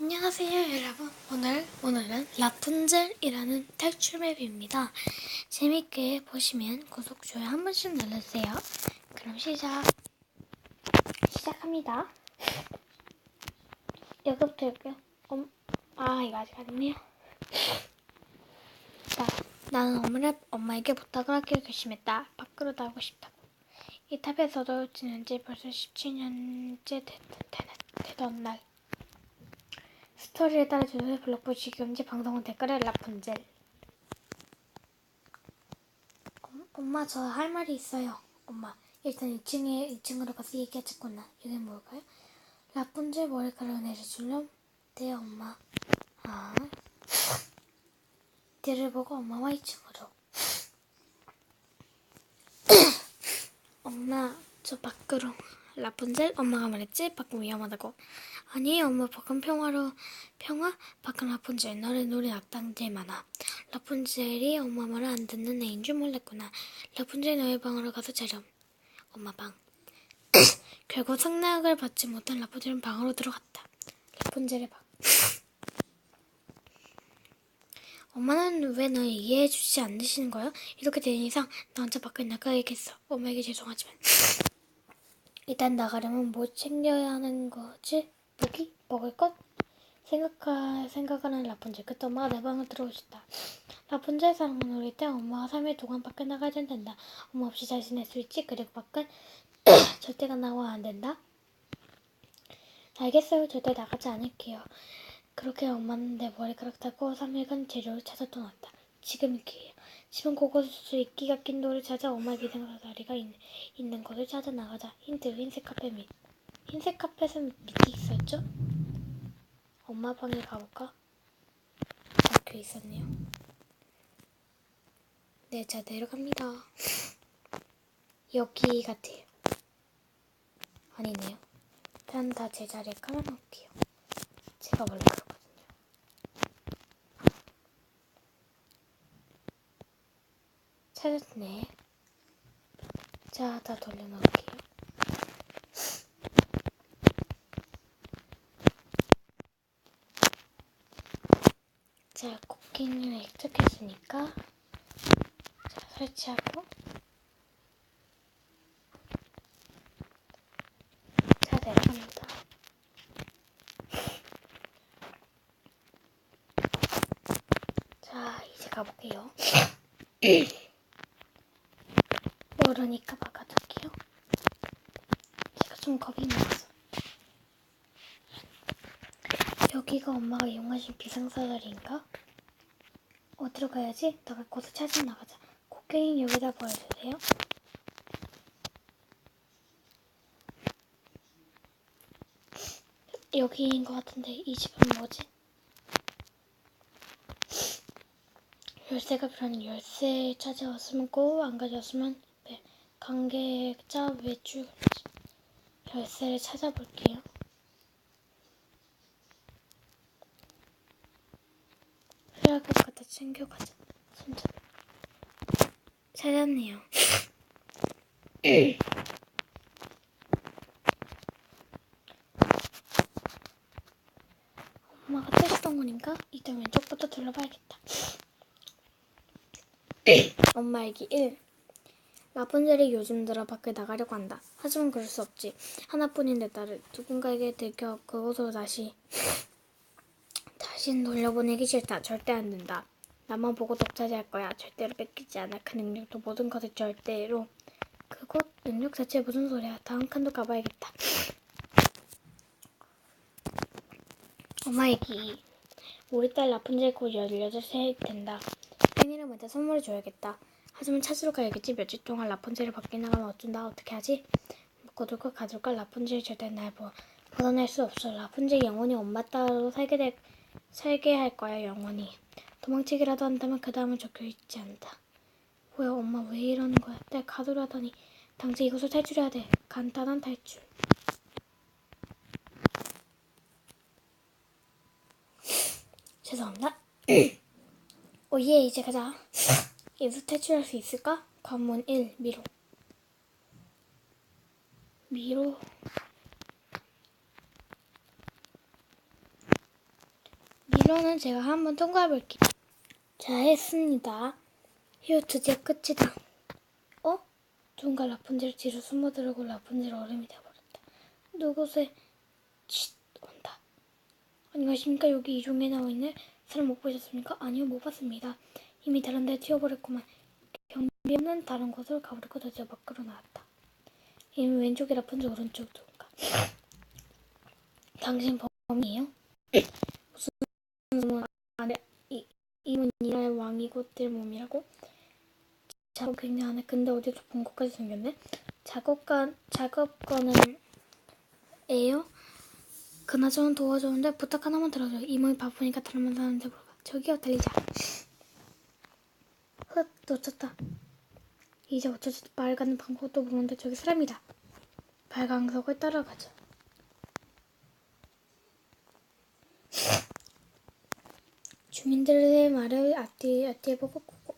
안녕하세요 여러분. 오늘 오늘은 라푼젤이라는 탈출 맵입니다. 재밌게 보시면 구독 좋아요 한 번씩 눌러주세요. 그럼 시작. 시작합니다. 여기부터 할게요. 음, 아 이거 아직 안 했네요. 자 나는 엄마를, 엄마에게 부탁을 하기로 결심했다. 밖으로 나오고 싶다고. 이 탑에서도 지낸 지 벌써 17년째 되, 되, 되던 날 스토리에 따라 주소의 블로그 지금지 방송은 댓글에 라푼젤 엄- 엄마 저 할 말이 있어요. 엄마 일단 2층에 2층으로 가서 얘기하자꾸나. 이게 뭘까요? 라푼젤 머리카락을 내려줄렴? 네 엄마. 아. 뒤를 보고 엄마와 2층으로. 엄마 저 밖으로. 라푼젤 엄마가 말했지? 밖은 위험하다고 아니 엄마 밖은 평화로 평화 밖은 라푼젤 너의 노래 악당들 많아 라푼젤이 엄마 말을 안 듣는 애인 줄 몰랐구나 라푼젤 너의 방으로 가서 자렴 엄마 방 결국 상락을 받지 못한 라푼젤은 방으로 들어갔다 라푼젤의 방 엄마는 왜 널 이해해 주지 않으시는 거야? 이렇게 된 이상 나 혼자 밖에 나가야겠어. 엄마에게 죄송하지만. 일단 나가려면 뭐 챙겨야 하는 거지? 무기? 먹을 것? 생각하, 생각하는 라푼젤. 그때 엄마가 내 방을 들어오셨다. 라푼젤 사랑은 우리 때 엄마가 3일 동안 밖에 나가야 된다. 엄마 없이 잘 지낼 수 있지? 그리고 밖은 절대가 나와 안 된다. 알겠어요. 절대 나가지 않을게요. 그렇게 엄마는 내 머리카락 타고 3일간 재료를 찾아 떠났다. 지금이 기회야. 집은 곳곳에서 이끼가 낀 돌을 찾아 엄마의 비상사다리가 있, 있는 곳을 찾아 나가자. 힌트, 흰색 카페 밑. 흰색 카펫은 밑에 있었죠? 엄마 방에 가볼까? 적혀 있었네요. 네, 자, 내려갑니다. 여기 같아요. 아니네요. 일단 다 제자리에 깔아놓을게요. 제가 원래 그러거든요. 찾았네. 자, 다 돌려놓을게요. 자, 쿠킹을 획득했으니까 자, 설치하고 자, 내려갑니다. 자, 이제 가볼게요. 모르니까 막아둘게요. 제가 좀 겁이 나서. 여기가 엄마가 이용하신 비상사다리인가? 어디로 가야지? 나갈 곳을 찾아 나가자. 곡괭이 여기다 보여주세요. 여기인 것 같은데 이 집은 뭐지? 열쇠가 필요한 열쇠 찾아왔으면 고, 안 가져왔으면 네. 관계자 외출 열쇠를 찾아볼게요. 필요할 것 같아 챙겨가자. 손잡. 찾았네요. 엄마가 뜨시던 거니까 일단 왼쪽부터 둘러봐야겠다. 엄마 얘기 1. 라푼젤이 요즘 들어 밖에 나가려고 한다. 하지만 그럴 수 없지. 하나뿐인 내 딸을 누군가에게 들켜 그곳으로 다시 다신 돌려보내기 싫다. 절대 안 된다. 나만 보고 독차지할 거야. 절대로 뺏기지 않아. 그 능력도 모든 것을 절대로. 그곳 능력 자체 무슨 소리야. 다음 칸도 가봐야겠다. 엄마 얘기. 우리 딸 라푼젤 곧 18살 된다. 생일을 맞아 선물을 줘야겠다. 하지만 찾으러 가야겠지. 며칠 동안 라푼젤을 밖에 나가면 어쩐다. 어떻게 하지? 묶어둘까 가둘까? 라푼젤이 절대 날 보, 벗어날 수 없어. 라푼젤 영원히 엄마 딸로 살게 될, 살게 할 거야. 영원히. 도망치기라도 한다면 그 다음은 적혀 있지 않다. 뭐야 엄마 왜 이러는 거야? 딸 가두라더니 당장 이곳을 탈출해야 돼. 간단한 탈출. 죄송합니다. 오예 이제 가자. 여기서 탈출할 수 있을까? 관문 1 미로. 미로. 이론은 제가 한번 통과해 볼게요. 자, 했습니다. 휴, 드디어 끝이다. 어? 누군가 라푼젤 뒤로 숨어들어고 라푼젤 얼음이 돼버렸다. 누구세? 쉿, 온다. 안녕하십니까? 여기 이종에 나와 있는 사람 못 보셨습니까? 아니요, 못 봤습니다. 이미 다른 데 튀어버렸구만. 경비 없는 다른 곳으로 가버리고 드디어 밖으로 나왔다. 이미 왼쪽이 라푼젤 오른쪽 누군가. 당신 범이에요? 무슨 이 이문 이라의 왕이고 뜰 몸이라고? 작업 굉장하네. 근데 어디서 본 것까지 생겼네. 작업관 작업건은 에요? 그나저나 도와줬는데 부탁 하나만 들어줘. 이모이 바쁘니까 다른 사람한테 물어봐. 저기요 달리자. 흑 놓쳤다. 이제 어쩌지 말 가는 방법도 모르는데 저기 사람이다. 발광석을 따라가자. 주민들의 말을 앞뒤 앞뒤해보고 보고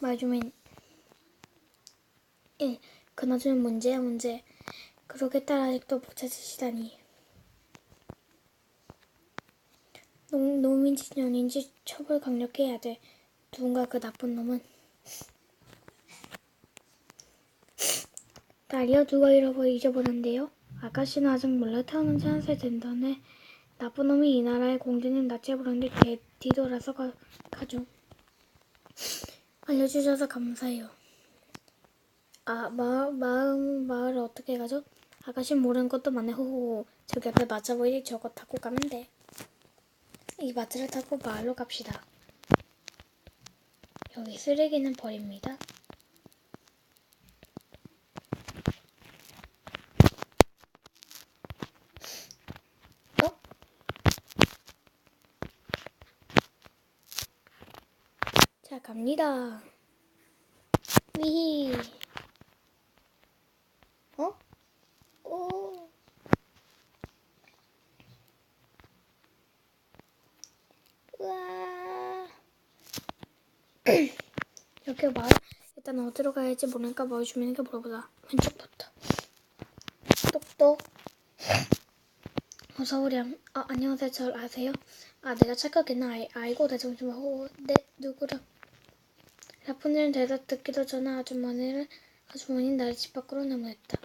말 주민. 1. 그나저나 문제야 문제. 그러게 딸 아직도 못 찾으시다니. 농, 놈인지 년인지 처벌 강력히 해야 돼. 누군가 그 나쁜 놈은. 딸이요 누가 잃어버 잊어버렸는데요? 아가씨는 아직 몰라 태어난 지 한 살 된다네 나쁜 놈이 이 나라의 공주님 납치해버렸는데 뒤, 뒤돌아서 가, 가죠 알려주셔서 감사해요 아, 마, 마음, 마을을 어떻게 가죠? 아가씨 모르는 것도 많네, 호호. 저기 앞에 마차 보이니 저거 타고 가면 돼. 이 마차를 타고 마을로 갑시다. 여기 쓰레기는 버립니다. 어? 자, 갑니다. 위히. 어? 오. 우와. 여기 말 일단 어디로 가야지 모르니까 뭐 주민에게 물어보자. 왼쪽부터. 똑똑. 오렴. 아 안녕하세요. 절 아세요? 아 내가 착각했나? 아이, 아이고 내 정신 호. 네 누구라? 라푼젤은 대답 듣기도 전에 아주머니를 아주머니 나를 집 밖으로 내보냈다.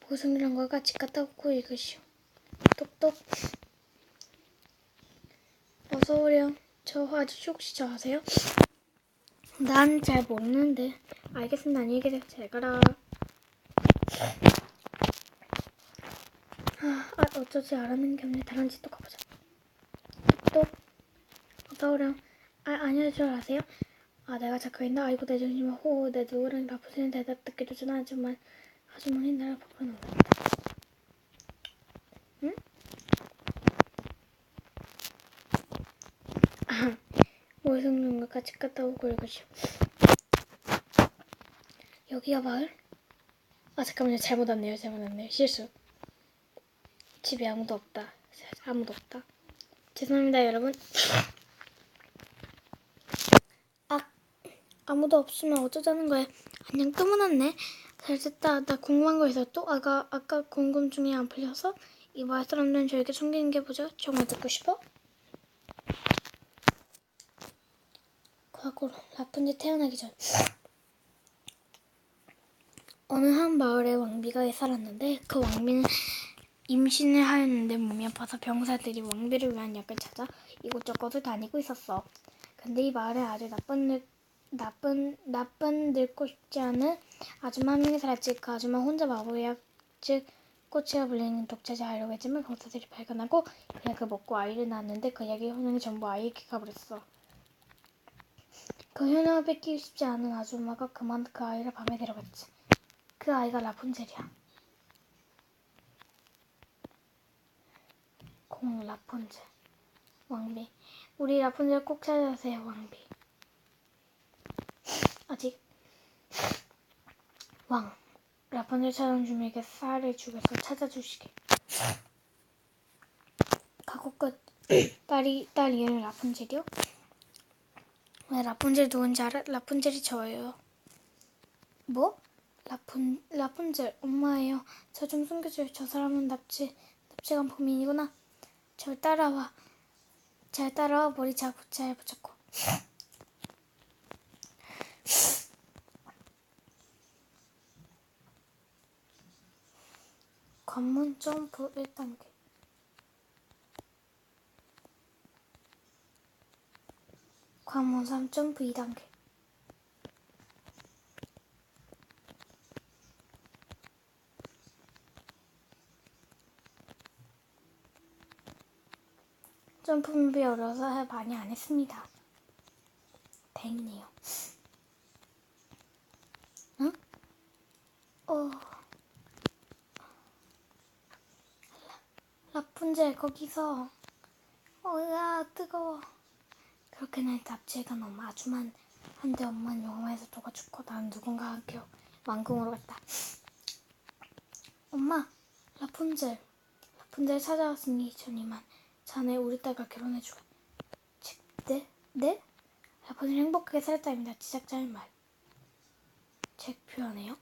보성이랑과 같이 갔다 오고 읽으시오. 똑똑. 어서 오렴. 저 아저씨 혹시 저 아세요? 난 잘 모르는데. 알겠습니다. 안녕히 계세요. 잘 가라. 아, 아 어쩌지 알아는 게 없네. 다른 집도 가보자. 똑똑. 어서 오렴. 아, 아니요. 저 아세요? 아, 내가 착각했나? 아이고, 내 정신만 호. 내 누구랑 나쁘시는 대답 듣기도 전에 아주머니, 아주머니 나를 밖으로 나왔다. 응? 아, 모성님과 같이 갔다 오고 읽으시오. 여기가 마을? 아, 잠깐만요. 잘못 왔네요. 잘못 왔네요. 실수. 집에 아무도 없다. 아무도 없다. 죄송합니다, 여러분. 아무도 없으면 어쩌자는 거야. 안녕, 또 만났네. 잘됐다. 나 궁금한 거 있어. 또 아까 아까 궁금증이 안 풀려서 이 마을 사람들은 저에게 숨기는 게 뭐죠? 정말 듣고 싶어? 과거로 라푼젤 태어나기 전 어느 한 마을에 왕비가 살았는데 그 왕비는 임신을 하였는데 몸이 아파서 병사들이 왕비를 위한 약을 찾아 이곳저곳을 다니고 있었어. 근데 이 마을에 아주 나쁜 늙, 나쁜 나쁜 늙고 싶지 않은 아줌마 한 명이 살았지. 그 아줌마 혼자 마법약 즉 꽃이라 불리는 독자자 하려고 했지만 병사들이 발견하고 그냥 그 먹고 아이를 낳았는데 그 약의 효능이 전부 아이에게 가버렸어. 그 효능을 뺏기고 싶지 않은 아줌마가 그만 그 아이를 밤에 데려갔지. 그 아이가 라푼젤이야. 공 라푼젤 왕비 우리 라푼젤 꼭 찾아주세요 왕비 아직 왕 라푼젤 찾아온 주민에게 쌀을 주고서 찾아주시게 가고 끝 딸이 딸 이름이 라푼젤이요? 왜 라푼젤 누군지 알아? 라푼젤이 저예요 뭐? 라푼 라푼젤 엄마예요 저 좀 숨겨줘요 저 사람은 납치 납치간 범인이구나 절 따라와. 잘 따라와 머리 잘, 붙- 잘 붙잡고. 관문 점프 1단계. 관문 3 점프 2단계. 점프 문비 어려서 많이 안 했습니다. 다행이네요. 응? 어. 라푼젤 거기서 어야 뜨거워. 그렇게 날 납치가 너무 아주만 한데 엄마는 영화에서 누가 죽고 난 누군가와 함께 왕궁으로 갔다. 엄마, 라푼젤. 라푼젤 찾아왔으니 전이만 자네 우리 딸과 결혼해주라. 즉, 네? 네? 라푼젤 행복하게 살았다입니다. 지작자의 말. 책 표현해요.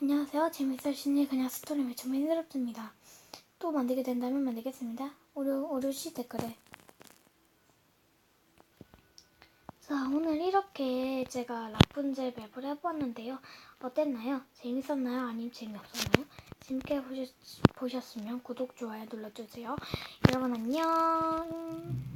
안녕하세요. 재밌을 신이 그냥 스토리 매참 힘들었습니다. 또 만들게 된다면 만들겠습니다. 오류, 오류시 댓글에. 자, 오늘 이렇게 제가 라푼젤 맵을 해보았는데요. 어땠나요? 재밌었나요? 아니면 재미없었나요? 재밌게 보셨, 보셨으면 구독, 좋아요 눌러주세요. 여러분 안녕!